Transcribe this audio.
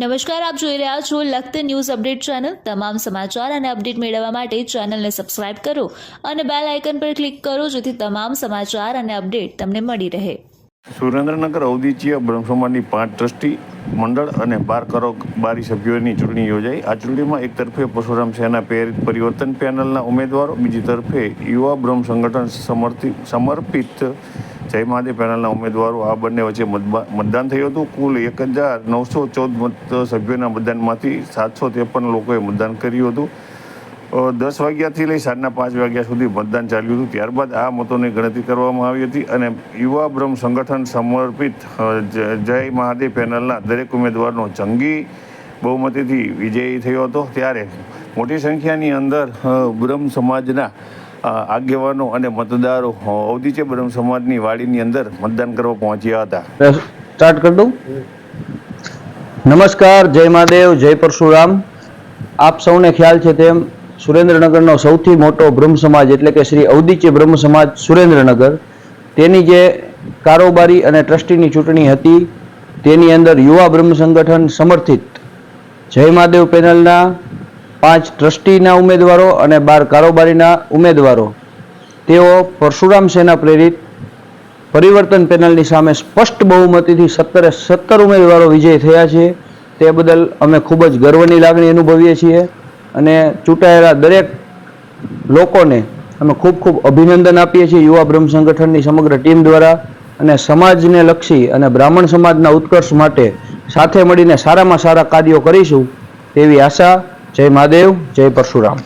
નમસ્કાર, આપ જોઈ રહ્યા છો લખત ન્યૂઝ અપડેટ ચેનલ. તમામ સમાચાર અને અપડેટ મેળવવા માટે ચેનલને સબસ્ક્રાઇબ કરો અને બેલ આઇકન પર ક્લિક કરો જેથી તમામ સમાચાર અને અપડેટ તમને મળી રહે. સુરેન્દ્રનગર ઔદિચીય બ્રહ્મસમાજની પાંચ ટ્રસ્ટી, મંડળ અને બાર બારી સભ્યોની ચૂંટણી યોજાઈ. આ ચૂંટણીમાં એક તરફે પરશુરામ સેના પ્રેરિત પરિવર્તન પેનલના ઉમેદવારો, બીજી તરફે યુવા બ્રહ્મ સંગઠન સમર્પિત જય મહાદેવ પેનલના ઉમેદવારો આ બંને વચ્ચે મતદાન થયું હતું. કુલ એક હજાર નવસો ચૌદ મત સભ્યોના મતદાનમાંથી સાતસો ત્રેપન લોકોએ મતદાન કર્યું હતું. દસ વાગ્યાથી લઈ સાંજના પાંચ વાગ્યા સુધી મતદાન ચાલ્યું હતું. ત્યારબાદ આ મતોની ગણતરી કરવામાં આવી હતી અને યુવા બ્રહ્મ સંગઠન સમર્પિત જય મહાદેવ પેનલના દરેક ઉમેદવારનો જંગી બહુમતીથી વિજયી થયો હતો. ત્યારે મોટી સંખ્યાની અંદર બ્રહ્મ સમાજના આગેવાનો અને મતદારો અ, બ્રહ્મ સમાજની વાડીની અંદર મતદાન કરવા પહોંચ્યા હતા. સ્ટાર્ટ કરી દઉં. નમસ્કાર જય મહાદેવ જય પરશુરામ. આપ સૌને ખ્યાલ છે તેમ સુરેન્દ્રનગરનો સૌથી મોટો બ્રહ્મ સમાજ એટલે કે શ્રી ઔદિત્ય બ્રહ્મ સમાજ સુરેન્દ્રનગર તેની જે કારોબારી અને ટ્રસ્ટીની ચૂંટણી હતી તેની અંદર યુવા બ્રહ્મ સંગઠન સમર્થિત. જય મહાદેવ પેનલના પાંચ ટ્રસ્ટીના ઉમેદવારો અને બાર કારોબારીના ઉમેદવારો. તેઓ પરશુરામ સેના પ્રેરિત પરિવર્તન પેનલની સામે સ્પષ્ટ બહુમતીથી સત્તરે સત્તર ઉમેદવારો વિજય થયા છે. તે બદલ અમે ખૂબ જ ગર્વની લાગણી અનુભવીએ છીએ અને ચૂંટાયેલા દરેક લોકોને અમે ખૂબ ખૂબ અભિનંદન આપીએ છીએ યુવા બ્રહ્મ સંગઠનની સમગ્ર ટીમ દ્વારા અને સમાજને લક્ષી અને બ્રાહ્મણ સમાજના ઉત્કર્ષ માટે સાથે મળીને સારામાં સારા કાર્યો કરીશું તેવી આશા જય મહાદેવ જય પરશુરામ.